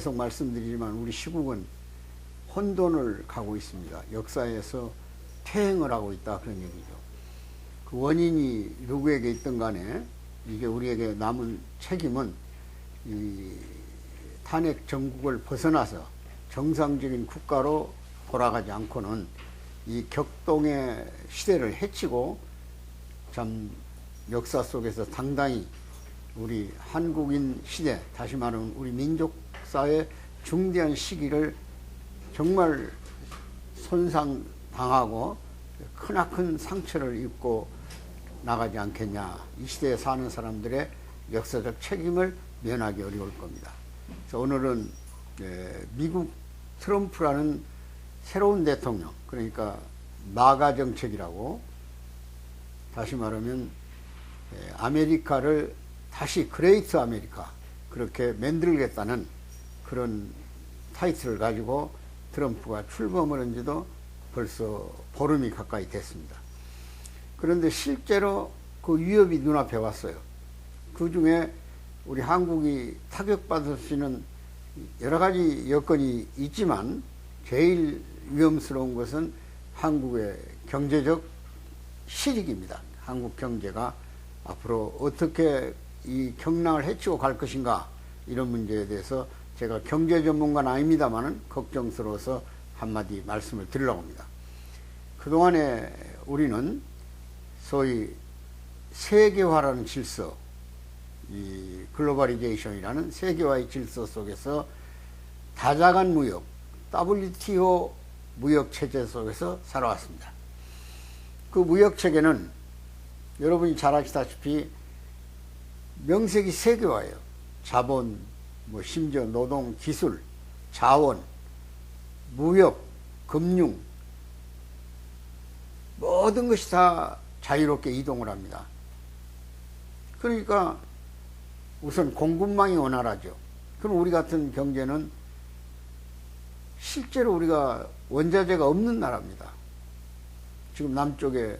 계속 말씀드리지만 우리 시국은 혼돈을 가고 있습니다. 역사에서 퇴행을 하고 있다 그런 얘기죠. 그 원인이 누구에게 있든 간에 이게 우리에게 남은 책임은 이 탄핵 정국을 벗어나서 정상적인 국가로 돌아가지 않고는 이 격동의 시대를 해치고 참 역사 속에서 당당히 우리 한국인 시대, 다시 말하면 우리 민족 사의 중대한 시기를 정말 손상당하고 크나큰 상처를 입고 나가지 않겠냐. 이 시대에 사는 사람들의 역사적 책임을 면하기 어려울 겁니다. 그래서 오늘은 예, 미국 트럼프라는 새로운 대통령, 그러니까 마가 정책이라고 다시 말하면 예, 아메리카를 다시 그레이트 아메리카 그렇게 만들겠다는 그런 타이틀을 가지고 트럼프가 출범을 한 지도 벌써 보름이 가까이 됐습니다. 그런데 실제로 그 위협이 눈앞에 왔어요. 그 중에 우리 한국이 타격받을 수 있는 여러 가지 여건이 있지만 제일 위험스러운 것은 한국의 경제적 실익입니다. 한국 경제가 앞으로 어떻게 이 경랑을 해치고 갈 것인가 이런 문제에 대해서 제가 경제 전문가는 아닙니다만은 걱정스러워서 한마디 말씀을 드리려고 합니다. 그동안에 우리는 소위 세계화라는 질서, 이 글로벌리제이션이라는 세계화의 질서 속에서 다자간 무역, WTO 무역 체제 속에서 살아왔습니다. 그 무역 체계는 여러분이 잘 아시다시피 명색이 세계화예요. 자본, 뭐 심지어 노동, 기술, 자원, 무역, 금융 모든 것이 다 자유롭게 이동을 합니다. 그러니까 우선 공급망이 원활하죠. 그럼 우리 같은 경제는 실제로 우리가 원자재가 없는 나라입니다. 지금 남쪽에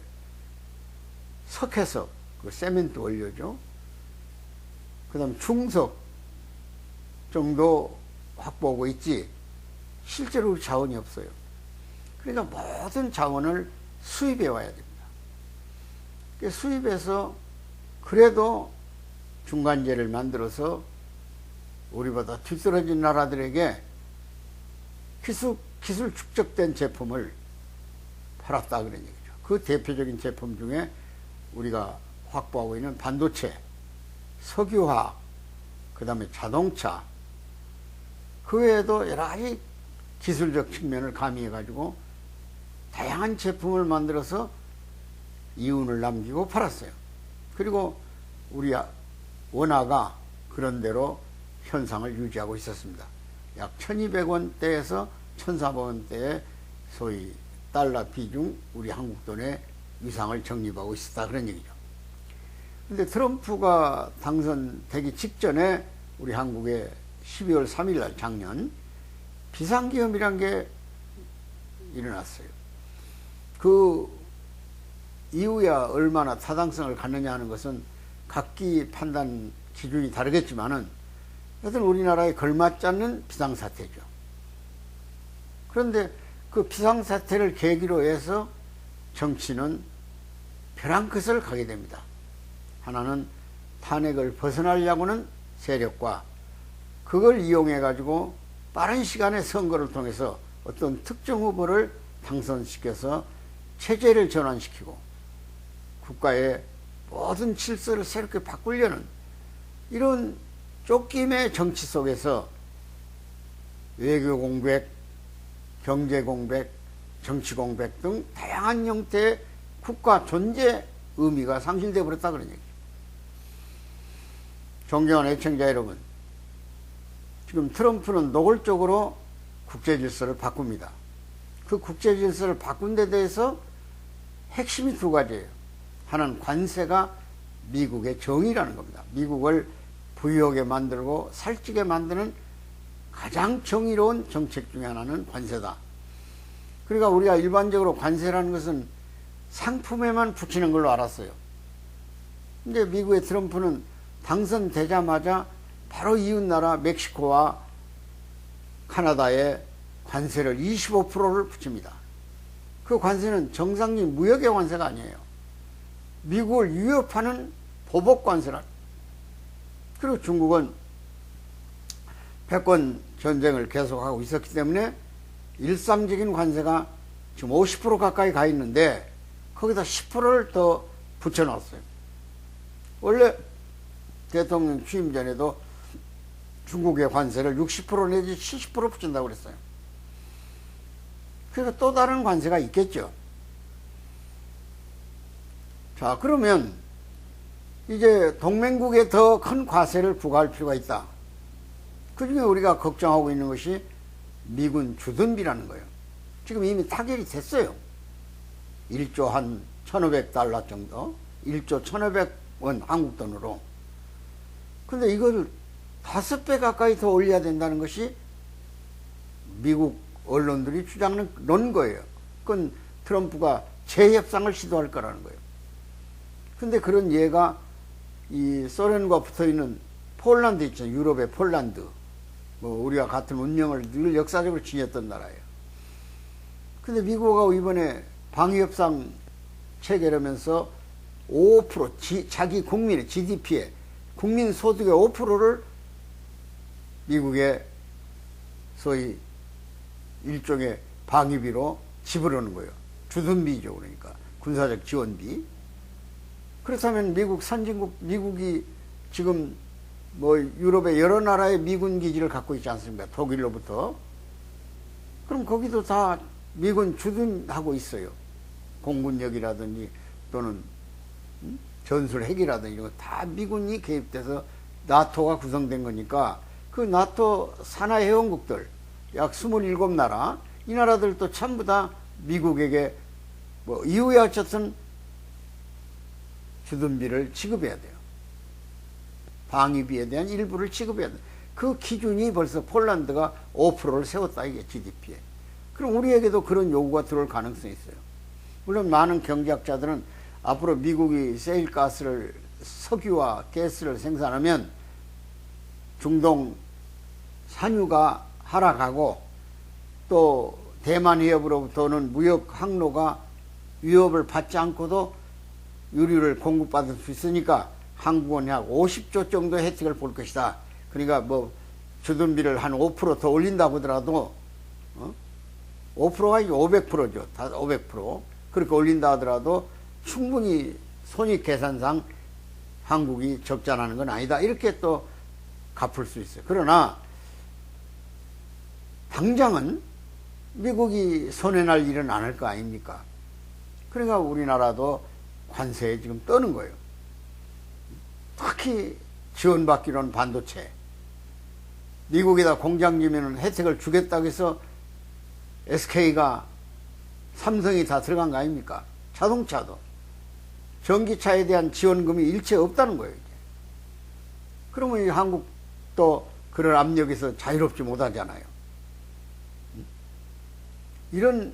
석회석, 그 세멘트 원료죠. 그 다음 중석 정도 확보하고 있지. 실제로 자원이 없어요. 그러니까 모든 자원을 수입해 와야 됩니다. 그 수입해서 그래도 중간재를 만들어서 우리보다 뒤떨어진 나라들에게 기술, 기술 축적된 제품을 팔았다 그런 얘기죠. 그 대표적인 제품 중에 우리가 확보하고 있는 반도체, 석유화학, 그 다음에 자동차, 그 외에도 여러 가지 기술적 측면을 가미해 가지고 다양한 제품을 만들어서 이윤을 남기고 팔았어요. 그리고 우리 원화가 그런 대로 현상을 유지하고 있었습니다. 약 1200원대에서 1400원대의 소위 달러 비중 우리 한국 돈의 위상을 정립하고 있었다 그런 얘기죠. 근데 트럼프가 당선되기 직전에 우리 한국에 12월 3일 날 작년 비상기업이란 게 일어났어요. 그 이후야 얼마나 타당성을 갖느냐 하는 것은 각기 판단 기준이 다르겠지만은 여튼 우리나라에 걸맞지 않는 비상사태죠. 그런데 그 비상사태를 계기로 해서 정치는 벼랑 끝을 가게 됩니다. 하나는 탄핵을 벗어나려고는 세력과 그걸 이용해 가지고 빠른 시간에 선거를 통해서 어떤 특정 후보를 당선시켜서 체제를 전환시키고 국가의 모든 질서를 새롭게 바꾸려는 이런 쫓김의 정치 속에서 외교 공백, 경제 공백, 정치 공백 등 다양한 형태의 국가 존재 의미가 상실되어 버렸다 그런 얘기죠. 존경하는 애청자 여러분, 지금 트럼프는 노골적으로 국제 질서를 바꿉니다. 그 국제 질서를 바꾼 데 대해서 핵심이 두 가지예요. 하나는 관세가 미국의 정의라는 겁니다. 미국을 부유하게 만들고 살찌게 만드는 가장 정의로운 정책 중에 하나는 관세다. 그러니까 우리가 일반적으로 관세라는 것은 상품에만 붙이는 걸로 알았어요. 근데 미국의 트럼프는 당선되자마자 바로 이웃나라 멕시코와 카나다에 관세를 25%를 붙입니다. 그 관세는 정상적인 무역의 관세가 아니에요. 미국을 위협하는 보복 관세라. 그리고 중국은 패권 전쟁을 계속하고 있었기 때문에 일상적인 관세가 지금 50% 가까이 가 있는데 거기다 10%를 더 붙여놨어요. 원래 대통령 취임 전에도 중국의 관세를 60% 내지 70% 붙인다고 그랬어요. 그러니까 또 다른 관세가 있겠죠. 자, 그러면 이제 동맹국에 더 큰 과세를 부과할 필요가 있다. 그 중에 우리가 걱정하고 있는 것이 미군 주둔비라는 거예요. 지금 이미 타결이 됐어요. 1조 한 1,500달러 정도. 1조 1,500원 한국 돈으로. 근데 이걸 다섯 배 가까이 더 올려야 된다는 것이 미국 언론들이 주장하는 런 거예요. 그건 트럼프가 재협상을 시도할 거라는 거예요. 근데 그런 예가 이 소련과 붙어 있는 폴란드 있잖아요. 유럽의 폴란드. 뭐 우리가 같은 운명을 늘 역사적으로 지녔던 나라예요. 근데 미국하고 이번에 방위협상 체결하면서 5% 지, 자기 국민의 GDP에 국민 소득의 5%를 미국의 소위 일종의 방위비로 지불하는 거예요. 주둔비죠. 그러니까 군사적 지원비. 그렇다면 미국 선진국 미국이 지금 뭐 유럽의 여러 나라의 미군 기지를 갖고 있지 않습니까? 독일로부터. 그럼 거기도 다 미군 주둔하고 있어요. 공군력이라든지 또는 전술 핵이라든지 이런 거 다 미군이 개입돼서 나토가 구성된 거니까 그 나토 산하 회원국들 약 27나라 이 나라들도 전부 다 미국에게 뭐 이후에 어쨌든 주둔비를 지급해야 돼요. 방위비에 대한 일부를 지급해야 돼요. 그 기준이 벌써 폴란드가 5%를 세웠다 이게 GDP에. 그럼 우리에게도 그런 요구가 들어올 가능성이 있어요. 물론 많은 경제학자들은 앞으로 미국이 세일가스를 석유와 가스를 생산하면 중동 산유가 하락하고 또 대만 해협으로부터는 무역 항로가 위협을 받지 않고도 유류를 공급받을 수 있으니까 한국은 약 50조 정도 혜택을 볼 것이다. 그러니까 뭐 주둔비를 한 5%더 올린다고 하더라도 어? 5%가 아니고 500%죠. 다 500%. 그렇게 올린다 하더라도 충분히 손익 계산상 한국이 적자나는 건 아니다. 이렇게 또 갚을 수 있어요. 그러나 당장은 미국이 손해날 일은 안할거 아닙니까? 그러니까 우리나라도 관세에 지금 떠는 거예요. 특히 지원받기로는 반도체. 미국에다 공장 지면 혜택을 주겠다고 해서 SK가 삼성이 다 들어간 거 아닙니까? 자동차도. 전기차에 대한 지원금이 일체 없다는 거예요. 그러면 한국 도 그런 압력에서 자유롭지 못하잖아요. 이런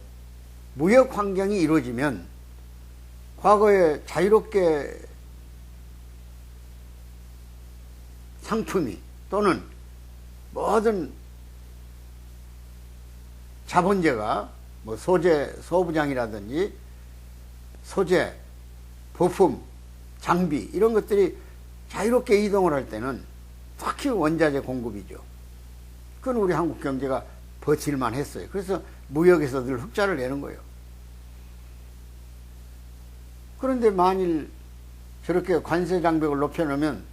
무역 환경이 이루어지면 과거에 자유롭게 상품이 또는 모든 자본재가 뭐 소재, 소부장이라든지 소재, 부품, 장비 이런 것들이 자유롭게 이동을 할 때는 특히 원자재 공급이죠. 그건 우리 한국 경제가 버틸만 했어요. 그래서 무역에서 늘 흑자를 내는 거예요. 그런데 만일 저렇게 관세 장벽을 높여놓으면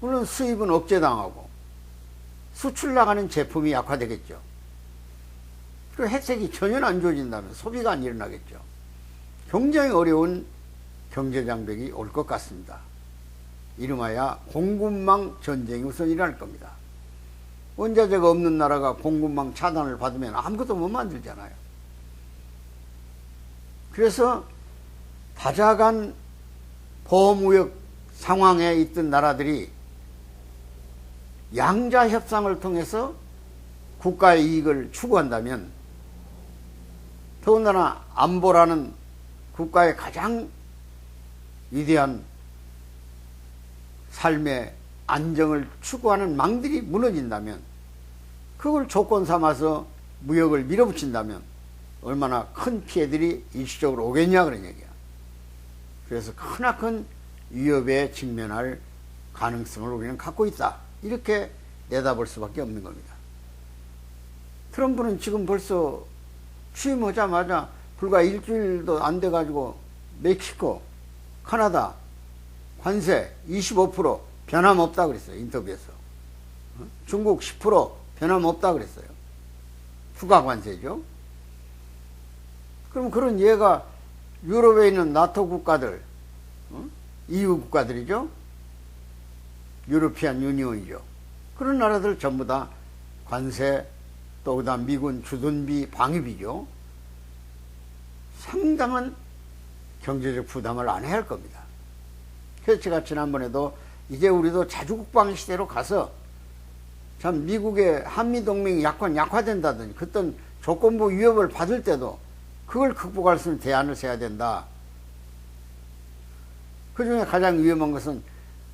물론 수입은 억제당하고 수출 나가는 제품이 약화되겠죠. 그리고 혜택이 전혀 안 좋아진다면 소비가 안 일어나겠죠. 굉장히 어려운 경제 장벽이 올 것 같습니다. 이름하여 공급망 전쟁이 우선 일어날 겁니다. 원자재가 없는 나라가 공급망 차단을 받으면 아무것도 못 만들잖아요. 그래서 다자간 보호무역 상황에 있던 나라들이 양자 협상을 통해서 국가의 이익을 추구한다면 더군다나 안보라는 국가의 가장 위대한 삶의 안정을 추구하는 망들이 무너진다면 그걸 조건 삼아서 무역을 밀어붙인다면 얼마나 큰 피해들이 일시적으로 오겠냐 그런 얘기야. 그래서 크나큰 위협에 직면할 가능성을 우리는 갖고 있다. 이렇게 내다볼 수밖에 없는 겁니다. 트럼프는 지금 벌써 취임하자마자 불과 일주일도 안 돼가지고 멕시코, 카나다 관세 25% 변함없다 그랬어요. 인터뷰에서. 어? 중국 10% 변함없다 그랬어요. 추가 관세죠. 그럼 그런 예가 유럽에 있는 나토 국가들, 어? EU 국가들이죠. 유로피안 유니온이죠. 그런 나라들 전부 다 관세 또 그다음 미군 주둔비 방위비죠. 상당한 경제적 부담을 안 해야 할 겁니다. 그래서 제가 지난번에도 이제 우리도 자주 국방 시대로 가서 참 미국의 한미 동맹이 약간 약화된다든지 그떤 조건부 위협을 받을 때도 그걸 극복할 수 있는 대안을 세야 된다. 그 중에 가장 위험한 것은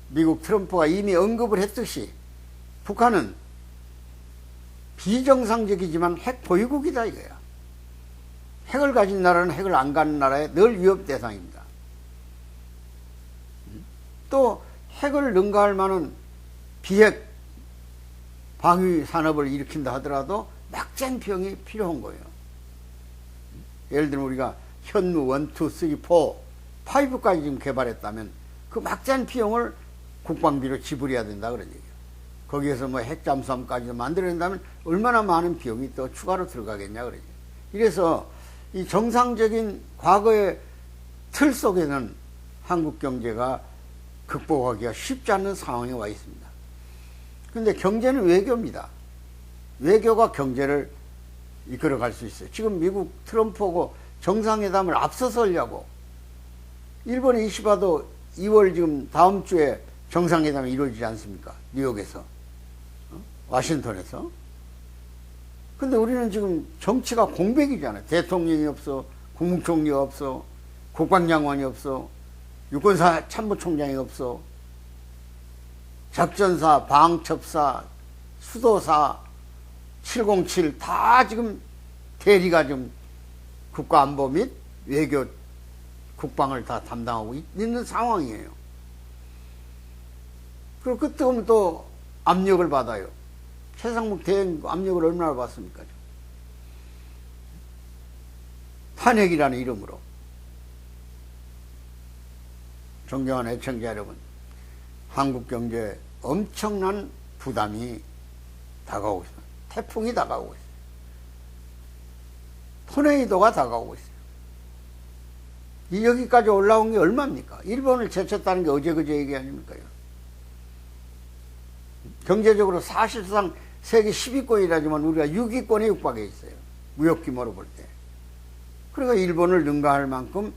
미국 트럼프가 이미 언급을 했듯이 북한은 비정상적이지만 핵 보유국이다 이거야. 핵을 가진 나라는 핵을 안 가는 나라에 늘 위협 대상입니다. 또 핵을 능가할 만한 비핵 방위 산업을 일으킨다 하더라도 막장 비용이 필요한 거예요. 예를 들면 우리가 현무 1, 2, 3, 4, 5까지 지금 개발했다면 그 막장 비용을 국방비로 지불해야 된다 그런 얘기예요. 거기에서 뭐 핵잠수함까지 만들어낸다면 얼마나 많은 비용이 또 추가로 들어가겠냐 그러죠. 이래서 이 정상적인 과거의 틀 속에는 한국 경제가 극복하기가 쉽지 않은 상황에 와 있습니다. 그런데 경제는 외교입니다. 외교가 경제를 이끌어갈 수 있어요. 지금 미국 트럼프하고 정상회담을 앞서서 하려고 일본의 이시바도 2월 지금 다음 주에 정상회담이 이루어지지 않습니까? 뉴욕에서. 어? 와싱턴에서. 근데 우리는 지금 정치가 공백이잖아요. 대통령이 없어, 국무총리가 없어, 국방장관이 없어, 육군사 참모총장이 없어, 작전사, 방첩사, 수도사, 707 다 지금 대리가 좀 국가안보 및 외교 국방을 다 담당하고 있는 상황이에요. 그리고 그때 오면 또 압력을 받아요. 최상목 대행 압력을 얼마나 받습니까? 탄핵이라는 이름으로. 존경하는 애청자 여러분, 한국 경제에 엄청난 부담이 다가오고 있습니다. 태풍이 다가오고 있어요. 토네이도가 다가오고 있어요. 이 여기까지 올라온 게 얼마입니까? 일본을 제쳤다는 게 어제 그제 얘기 아닙니까요? 경제적으로 사실상 세계 10위권이라지만 우리가 6위권에 육박해 있어요. 무역 규모로 볼 때. 그러니까 일본을 능가할 만큼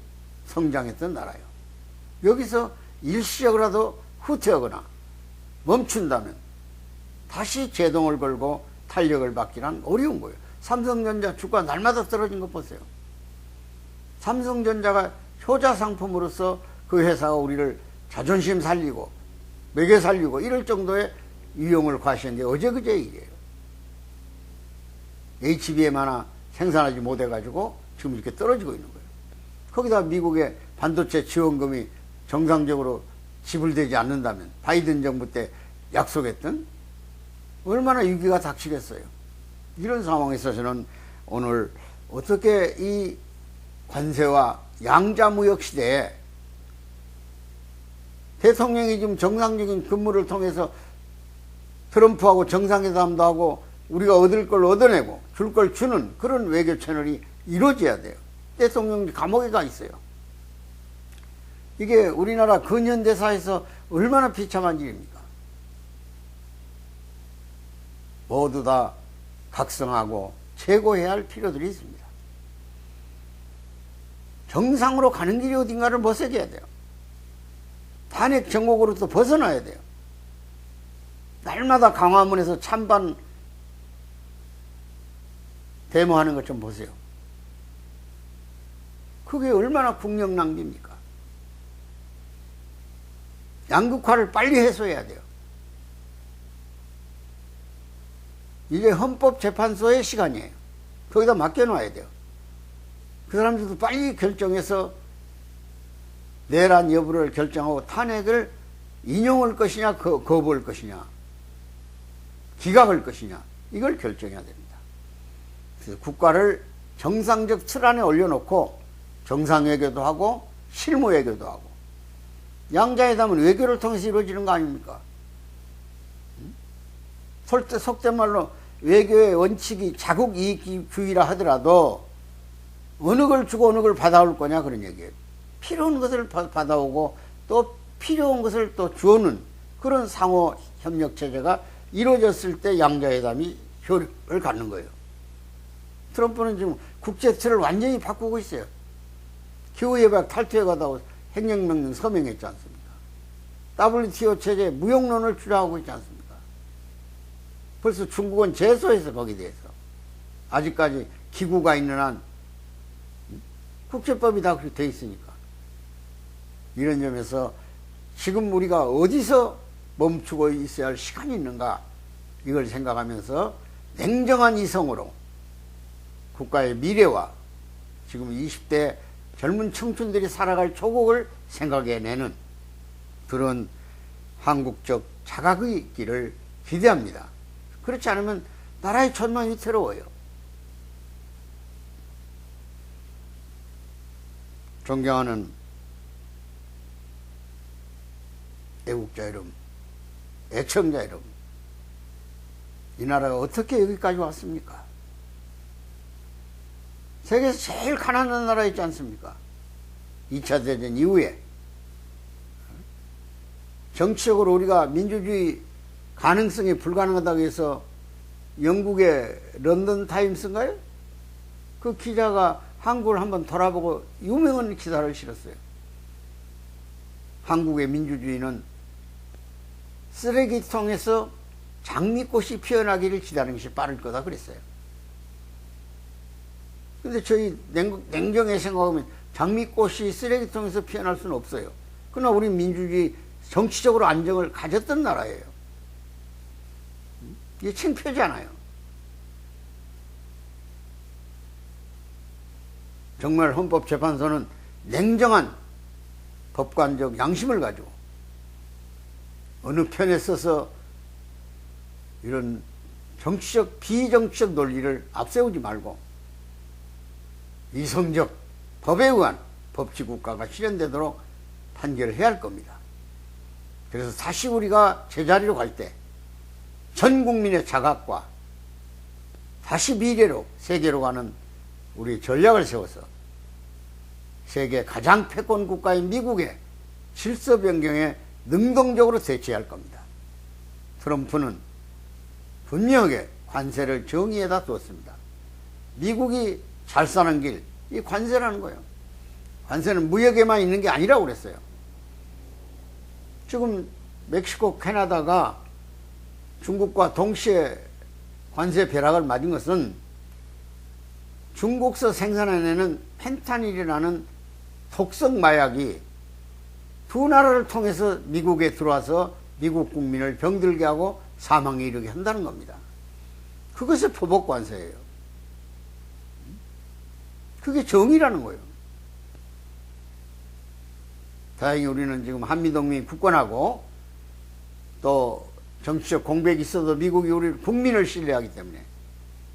성장했던 나라예요. 여기서 일시적으로라도 후퇴하거나 멈춘다면 다시 제동을 걸고 탄력을 받기란 어려운 거예요. 삼성전자 주가 날마다 떨어진 거 보세요. 삼성전자가 효자 상품으로서 그 회사가 우리를 자존심 살리고 매개 살리고 이럴 정도의 위용을 과시한 게 어제 그제 일이에요. HBM 하나 생산하지 못해가지고 지금 이렇게 떨어지고 있는 거예요. 거기다 미국의 반도체 지원금이 정상적으로 지불되지 않는다면 바이든 정부 때 약속했던 얼마나 위기가 닥치겠어요. 이런 상황에서 저는 오늘 어떻게 이 관세와 양자무역 시대에 대통령이 지금 정상적인 근무를 통해서 트럼프하고 정상회담도 하고 우리가 얻을 걸 얻어내고 줄 걸 주는 그런 외교 채널이 이루어져야 돼요. 대통령이 감옥에 가 있어요. 이게 우리나라 근현대사에서 얼마나 비참한 일입니까? 모두 다 각성하고 제고해야 할 필요들이 있습니다. 정상으로 가는 길이 어딘가를 모색해야 돼요. 탄핵 정국으로부터 벗어나야 돼요. 날마다 강화문에서 찬반 데모하는 것 좀 보세요. 그게 얼마나 국력 낭비입니까? 양극화를 빨리 해소해야 돼요. 이게 헌법재판소의 시간이에요. 거기다 맡겨놔야 돼요. 그 사람들도 빨리 결정해서 내란 여부를 결정하고 탄핵을 인용할 것이냐 거, 거부할 것이냐 기각할 것이냐 이걸 결정해야 됩니다. 그래서 국가를 정상적 틀 안에 올려놓고 정상외교도 하고 실무외교도 하고 양자회담은 외교를 통해서 이루어지는 거 아닙니까? 솔때 속된 말로 외교의 원칙이 자국 이익 주의라 하더라도 어느 걸 주고 어느 걸 받아올 거냐 그런 얘기예요. 필요한 것을 받아오고 또 필요한 것을 또 주어는 그런 상호 협력 체제가 이루어졌을 때 양자회담이 효력을 갖는 거예요. 트럼프는 지금 국제 틀을 완전히 바꾸고 있어요. 기후예약 탈퇴에 가다고 행정명령 서명했지 않습니까? WTO 체제 무용론을 주장하고 있지 않습니까? 벌써 중국은 제소해서 거기에 대해서 아직까지 기구가 있는 한 국제법이 다 그렇게 돼 있으니까 이런 점에서 지금 우리가 어디서 멈추고 있어야 할 시간이 있는가 이걸 생각하면서 냉정한 이성으로 국가의 미래와 지금 20대 젊은 청춘들이 살아갈 조국을 생각해내는 그런 한국적 자각의 길을 기대합니다. 그렇지 않으면 나라의 천만 위태로워요. 존경하는 애국자 여러분, 애청자 여러분, 이 나라가 어떻게 여기까지 왔습니까? 세계에서 제일 가난한 나라 있지 않습니까? 2차 대전 이후에 정치적으로 우리가 민주주의 가능성이 불가능하다고 해서 영국의 런던 타임스인가요? 그 기자가 한국을 한번 돌아보고 유명한 기사를 실었어요. 한국의 민주주의는 쓰레기통에서 장미꽃이 피어나기를 기다리는 것이 빠를 거다 그랬어요. 근데 저희 냉, 정에 생각하면 장미꽃이 쓰레기통에서 피어날 수는 없어요. 그러나 우리 민주주의 정치적으로 안정을 가졌던 나라예요. 이게 창피하잖아요. 정말 헌법재판소는 냉정한 법관적 양심을 가지고 어느 편에 서서 이런 정치적, 비정치적 논리를 앞세우지 말고 이성적 법에 의한 법치국가가 실현되도록 판결을 해야 할 겁니다. 그래서 다시 우리가 제자리로 갈 때 전 국민의 자각과 다시 미래로 세계로 가는 우리 전략을 세워서 세계 가장 패권 국가인 미국의 질서 변경에 능동적으로 대처할 겁니다. 트럼프는 분명하게 관세를 정의에다 두었습니다. 미국이 잘 사는 길, 이 관세라는 거예요. 관세는 무역에만 있는 게 아니라고 그랬어요. 지금 멕시코, 캐나다가 중국과 동시에 관세 벼락을 맞은 것은 중국서 생산해내는 펜타닐이라는 독성 마약이 두 나라를 통해서 미국에 들어와서 미국 국민을 병들게 하고 사망에 이르게 한다는 겁니다. 그것이 포복 관세예요. 그게 정의라는 거예요. 다행히 우리는 지금 한미동맹이 굳건하고 또 정치적 공백이 있어도 미국이 우리 국민을 신뢰하기 때문에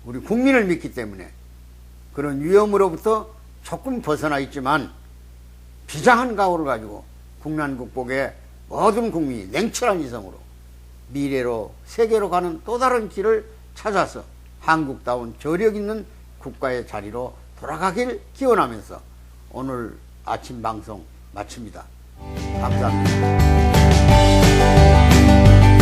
우리 국민을 믿기 때문에 그런 위험으로부터 조금 벗어나 있지만 비장한 각오를 가지고 국난 극복에 모든 국민이 냉철한 이성으로 미래로 세계로 가는 또 다른 길을 찾아서 한국다운 저력 있는 국가의 자리로 돌아가길 기원하면서 오늘 아침 방송 마칩니다. 감사합니다.